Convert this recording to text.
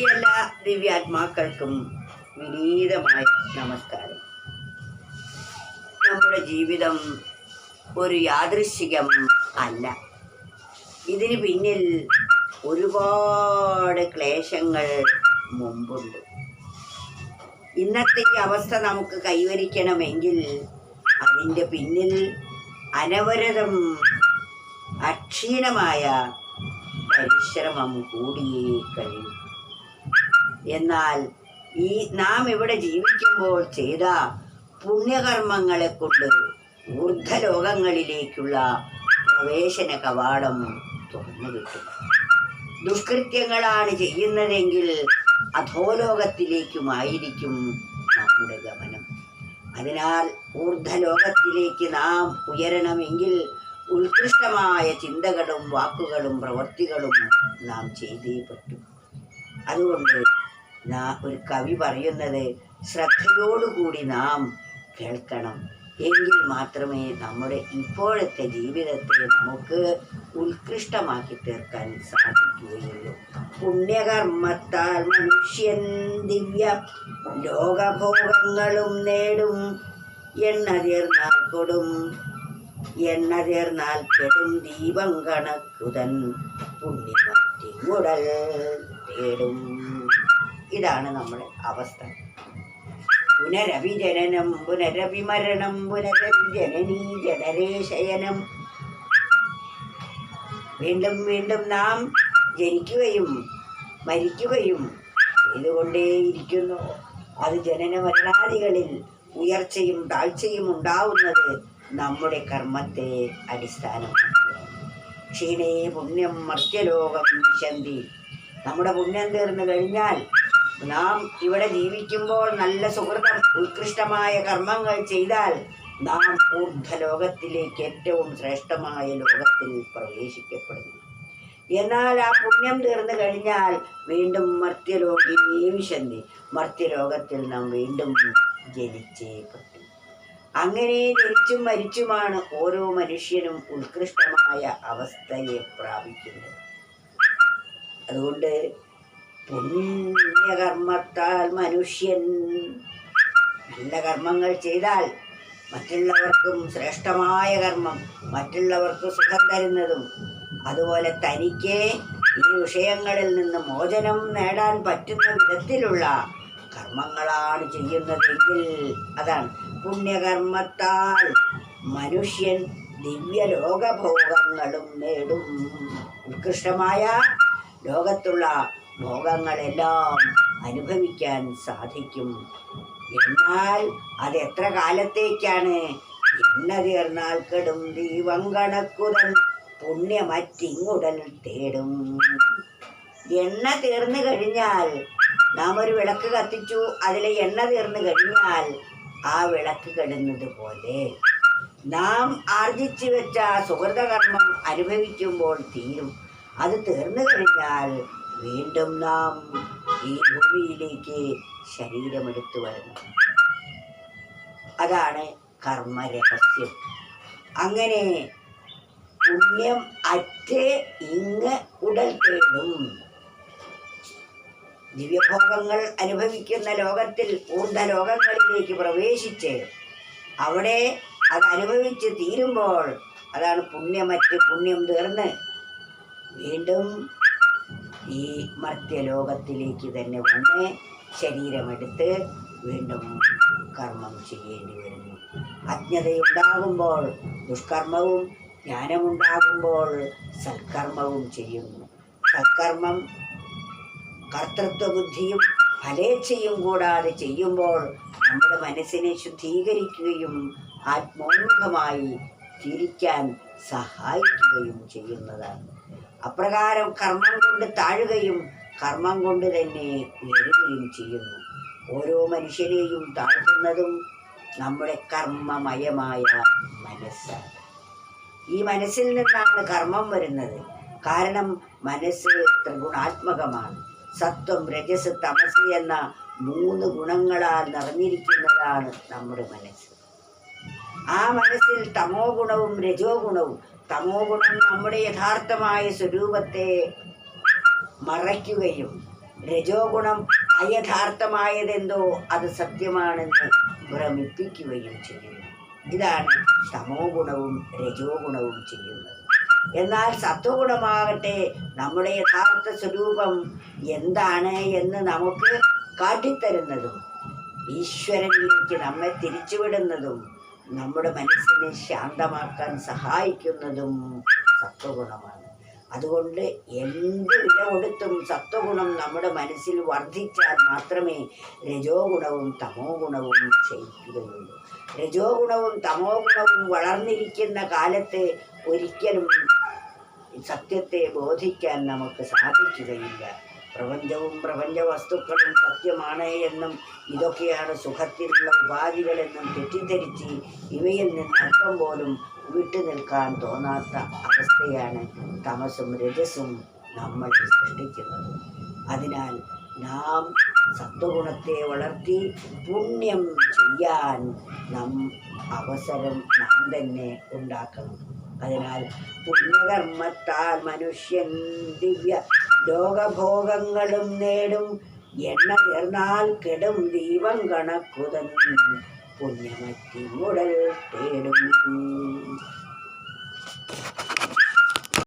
എല്ലാ ദിവ്യാത്മാക്കൾക്കും വിനീതമായ നമസ്കാരം. നമ്മുടെ ജീവിതം ഒരു യാദൃശികം അല്ല. ഇതിന് പിന്നിൽ ഒരുപാട് ക്ലേശങ്ങൾ മുമ്പുണ്ട്. ഇന്നത്തെ ഈ അവസ്ഥ നമുക്ക് കൈവരിക്കണമെങ്കിൽ അതിന്റെ പിന്നിൽ അനവരതം അക്ഷീണമായ പരിശ്രമം കൂടിയേ കഴിയും. എന്നാൽ ഈ നാം ഇവിടെ ജീവിക്കുമ്പോൾ ചെയ്ത പുണ്യകർമ്മങ്ങളെ കൊണ്ട് ഊർദ്ധലോകങ്ങളിലേക്കുള്ള പ്രവേശന കവാടം തുറന്നു കിട്ടും. ദുഷ്കൃത്യങ്ങളാണ് ചെയ്യുന്നതെങ്കിൽ അധോലോകത്തിലേക്കുമായിരിക്കും നമ്മുടെ ഗമനം. അതിനാൽ ഊർധ്വലോകത്തിലേക്ക് നാം ഉയരണമെങ്കിൽ ഉത്കൃഷ്ടമായ ചിന്തകളും വാക്കുകളും പ്രവൃത്തികളും നാം ചെയ്തേ പറ്റും. അതുകൊണ്ട് ഒരു കവി പറയുന്നത് ശ്രദ്ധയോടുകൂടി നാം കേൾക്കണം. എങ്കിൽ മാത്രമേ നമ്മുടെ ഇപ്പോഴത്തെ ജീവിതത്തെ നമുക്ക് ഉത്കൃഷ്ടമാക്കി തീർക്കാൻ സാധിക്കുകയുള്ളൂ. പുണ്യകർമ്മത്താൽ മനുഷ്യൻ ദിവ്യ ലോകഭോഗങ്ങളും നേടും. എണ്ണ തീർന്നാൽ കൊടും. എണ്ണ തീർന്നാൽ കെടും ദീപം കണക്കുതൻ. പുണ്യമറ്റിങ്ങുടൽ തേടും. ഇതാണ് നമ്മുടെ അവസ്ഥ. പുനരവിജനനം പുനരവിമരണം പുനരവിജനനീ ജനരേ ശയനം വീണ്ടും വീണ്ടും നാം ജനിക്കുകയും മരിക്കുകയും ചെയ്തുകൊണ്ടേയിരിക്കുന്നു. അത് ജനന മരണാദികളിൽ ഉയർച്ചയും താഴ്ചയും ഉണ്ടാവുന്നത് നമ്മുടെ കർമ്മത്തെ അടിസ്ഥാനമാക്കിയാണ് ക്ഷീണേ പുണ്യം മർത്യലോകം വിശന്തി. നമ്മുടെ പുണ്യം തീർന്നു കഴിഞ്ഞാൽ നാം ഇവിടെ ജീവിക്കുമ്പോൾ നല്ല സുഹൃതം ഉത്കൃഷ്ടമായ കർമ്മങ്ങൾ ചെയ്താൽ നാം ഊർദ്ധലോകത്തിലേക്ക് ഏറ്റവും ശ്രേഷ്ഠമായ ലോകത്തിൽ പ്രവേശിക്കപ്പെടുന്നു. എന്നാൽ ആ പുണ്യം തീർന്നു കഴിഞ്ഞാൽ വീണ്ടും മർത്യലോകി വിശന്തി മർത്യലോകത്തിൽ നാം വീണ്ടും ജനിച്ചേ പറ്റും. അങ്ങനെ ജനിച്ചും മരിച്ചുമാണ് ഓരോ മനുഷ്യനും ഉത്കൃഷ്ടമായ അവസ്ഥയെ പ്രാപിക്കുന്നത്. അതുകൊണ്ട് പുണ്യകർമ്മത്താൽ മനുഷ്യൻ നല്ല കർമ്മങ്ങൾ ചെയ്താൽ മറ്റുള്ളവർക്കും ശ്രേഷ്ഠമായ കർമ്മം മറ്റുള്ളവർക്ക് സുഖം തരുന്നതും. അതുപോലെ തനിക്ക് ഈ വിഷയങ്ങളിൽ നിന്ന് മോചനം നേടാൻ പറ്റുന്ന വിധത്തിലുള്ള കർമ്മങ്ങളാണ് ചെയ്യുന്നതെങ്കിൽ അതാണ് പുണ്യകർമ്മത്താൽ മനുഷ്യൻ ദിവ്യലോകഭോഗങ്ങളും നേടും. ഉത്കൃഷ്ടമായ ലോകത്തുള്ള ഭോഗങ്ങളെല്ലാം അനുഭവിക്കാൻ സാധിക്കും. എന്നാൽ അത് എത്ര കാലത്തേക്കാണ്? എണ്ണ തീർന്നാൽ കെടും ദീപം കണക്കുതൻ പുണ്യമറ്റിങ്ങുടൽ തേടും. എണ്ണ തീർന്നു കഴിഞ്ഞാൽ നാം ഒരു വിളക്ക് കത്തിച്ചു. അതിലെ എണ്ണ തീർന്നു കഴിഞ്ഞാൽ ആ വിളക്ക് കെടുന്നത് പോലെ നാം ആർജിച്ചു വെച്ച സുഹൃതകർമ്മം അനുഭവിക്കുമ്പോൾ തീരും. അത് തീർന്നു കഴിഞ്ഞാൽ വീണ്ടും നാം ഈ ഭൂമിയിലേക്ക് ശരീരമെടുത്തു വരണം അതാണ് കർമ്മരഹസ്യം. അങ്ങനെ പുണ്യം അറ്റ് ഇങ്ങ് ഉടൽ തേടും. ദിവ്യഭോഗങ്ങൾ അനുഭവിക്കുന്ന ലോകത്തിൽ ഊർദ്ധ ലോകങ്ങളിലേക്ക് പ്രവേശിച്ച് അവിടെ അത് അനുഭവിച്ച് തീരുമ്പോൾ അതാണ് പുണ്യമറ്റ് പുണ്യം തീർന്ന് വീണ്ടും ഈ മർത്യലോകത്തിലേക്ക് തന്നെ വന്ന് ശരീരമെടുത്ത് വീണ്ടും കർമ്മം ചെയ്യേണ്ടി വരുന്നു. അജ്ഞതയുണ്ടാകുമ്പോൾ ദുഷ്കർമ്മവും ജ്ഞാനമുണ്ടാകുമ്പോൾ സൽക്കർമ്മവും ചെയ്യുന്നു. സൽക്കർമ്മം കർത്തൃത്വ ബുദ്ധിയും ഫലേച്ഛയും കൂടാതെ ചെയ്യുമ്പോൾ നമ്മുടെ മനസ്സിനെ ശുദ്ധീകരിക്കുകയും ആത്മോന്മുഖമായി തിരിക്കാൻ സഹായിക്കുകയും ചെയ്യുന്നതാണ് അപ്രകാരം കർമ്മം കൊണ്ട് താഴുകയും കർമ്മം കൊണ്ട് തന്നെ ഉയരുകയും ചെയ്യുന്നു. ഓരോ മനുഷ്യരെയും താഴ്ത്തുന്നതും നമ്മുടെ കർമ്മമയമായ മനസ്സാണ് ഈ മനസ്സിൽ നിന്നാണ് കർമ്മം വരുന്നത്. കാരണം മനസ്സ് ത്രിഗുണാത്മകമാണ്. സത്വം രജസ് തമസ് എന്ന മൂന്ന് ഗുണങ്ങളാൽ നിറഞ്ഞിരിക്കുന്നതാണ് നമ്മുടെ മനസ്സ്. ആ മനസ്സിൽ തമോ ഗുണവും രജോ ഗുണവും. തമോ ഗുണം നമ്മുടെ യഥാർത്ഥമായ സ്വരൂപത്തെ മറയ്ക്കുകയും രജോ ഗുണം അയഥാർത്ഥമായതെന്തോ അത് സത്യമാണെന്ന് ഭ്രമിപ്പിക്കുകയും ചെയ്യുന്നു. ഇതാണ് തമോ ഗുണവും രജോ ഗുണവും ചെയ്യുന്നത്. എന്നാൽ സത്വഗുണമാകട്ടെ നമ്മുടെ യഥാർത്ഥ സ്വരൂപം എന്താണ് എന്ന് നമുക്ക് കാട്ടിത്തരുന്നതും ഈശ്വരനിലേക്ക് നമ്മെ തിരിച്ചുവിടുന്നതും നമ്മുടെ മനസ്സിനെ ശാന്തമാക്കാൻ സഹായിക്കുന്നതും സത്വഗുണമാണ്. അതുകൊണ്ട് എന്ത് വില കൊടുത്തും സത്വഗുണം നമ്മുടെ മനസ്സിൽ വർദ്ധിച്ചാൽ മാത്രമേ രജോ ഗുണവും തമോ ഗുണവും ക്ഷയിക്കുകയുള്ളൂ രജോ ഗുണവും തമോ ഗുണവും വളർന്നിരിക്കുന്ന കാലത്ത് ഒരിക്കലും സത്യത്തെ ബോധിക്കാൻ നമുക്ക് സാധിക്കുകയില്ല. പ്രപഞ്ചവും പ്രപഞ്ച വസ്തുക്കളും സത്യമാണ് എന്നും ഇതൊക്കെയാണ് സുഖത്തിനുള്ള ഉപാധികളെന്നും തെറ്റിദ്ധരിച്ച് ഇവയിൽ നിന്ന് അല്പം പോലും വിട്ടു നിൽക്കാൻ തോന്നാത്ത അവസ്ഥയാണ് തമസും രജസും നമ്മൾ സൃഷ്ടിക്കുന്നത്. അതിനാൽ നാം സത്വഗുണത്തെ വളർത്തി പുണ്യം ചെയ്യാൻ നാം അവസരം നാം തന്നെ ഉണ്ടാക്കണം. അതിനാൽ പുണ്യകർമ്മത്താൽ മനുഷ്യൻ ദിവ്യ ലോകഭോഗങ്ങളും നേടും. എണ്ണ തീർന്നാൽ കെടും ദീപം കണക്കുതൻ. പുണ്യമറ്റി മുടൽ തേടും.